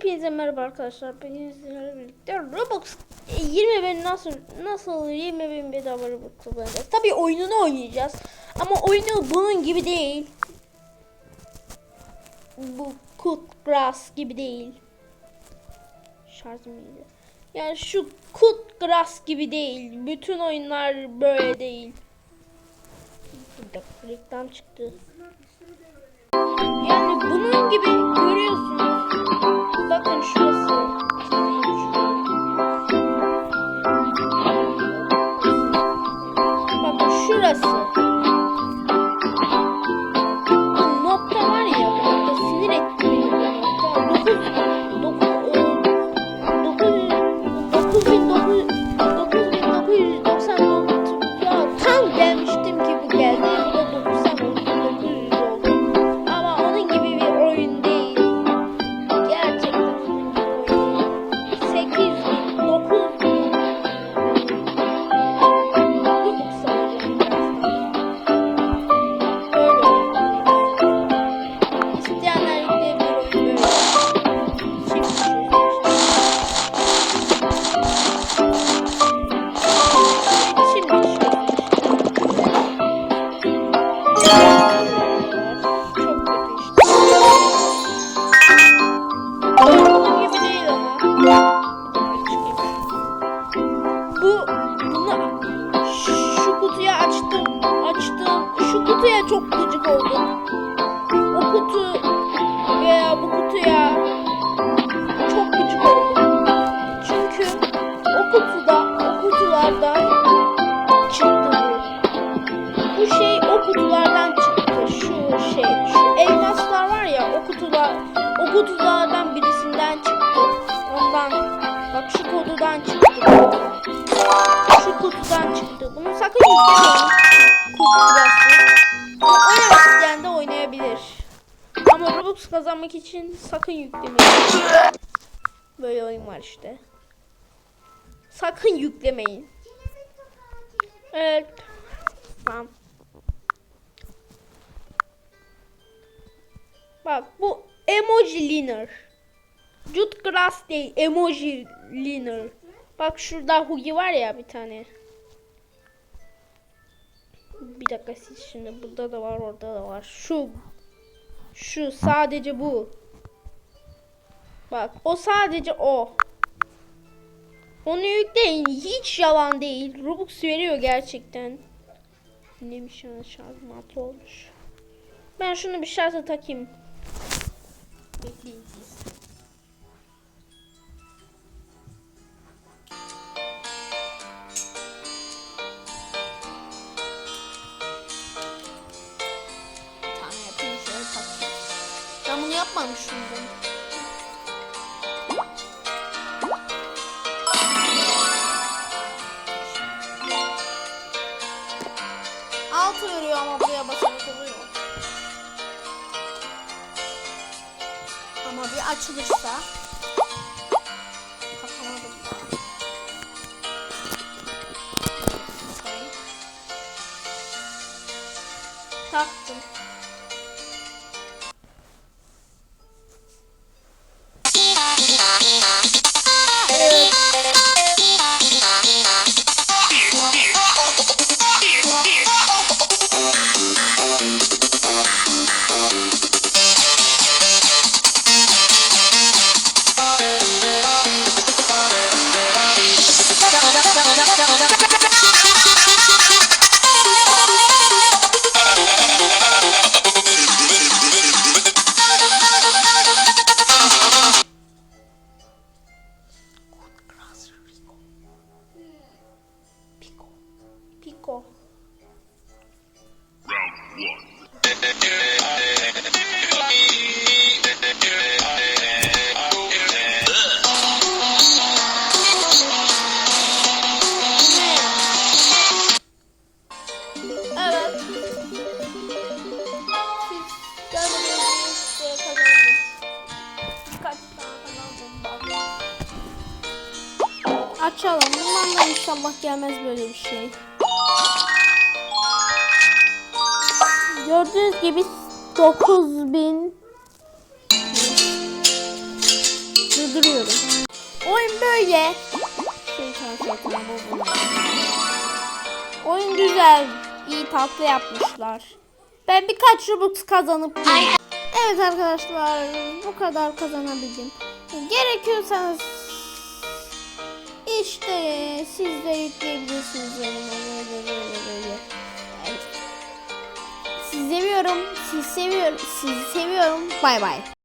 Hepinize merhaba arkadaşlar. Ben sizlerle birlikte Roblox 20 bin nasıl nasıl 20 bin bedava Robux kullanacağız. Tabii oyununu oynayacağız. Ama oyunu bunun gibi değil. Bu Cut Grass gibi değil. Şarjım iyiydi. Yani şu Cut Grass gibi değil. Bütün oyunlar böyle değil. Dakika reklam çıktı. Yani bunun gibi çıktı. Bunu sakın yüklemeyin. Ama oynamak isteyen de oynayabilir. Ama Robux kazanmak için sakın yüklemeyin. Böyle oyun var işte. Sakın yüklemeyin. Evet. Tamam. Bak bu emoji liner. Jut grass değil emoji liner. Bak şurada Hugi var ya bir tane. Bir dakika siz şimdi burada da var orada da var. Şu şu sadece bu. Bak o sadece o. Onu yükleyin. Hiç yalan değil. Robux veriyor gerçekten. Neymiş ya şarjım altı olmuş. Ben şunu bir şarja takayım. Bekleyin. Ben. Altı veriyor ama buraya basarak oluyor. Ama bir açılırsa. Bakayım. Taktım. Açalım. Bundan da inşallah gelmez böyle bir şey. Gördüğünüz gibi 9000 öldürüyorum. Oyun böyle. Oyun güzel. iyi tatlı yapmışlar. Ben birkaç Robux kazanıp Evet arkadaşlar bu kadar kazanabildim. Gerekiyorsanız işte siz de yükleyebilirsiniz yanıma böyle böyle böyle. Evet. Sizi seviyorum. Sizi seviyorum. Sizi seviyorum. Bay bay.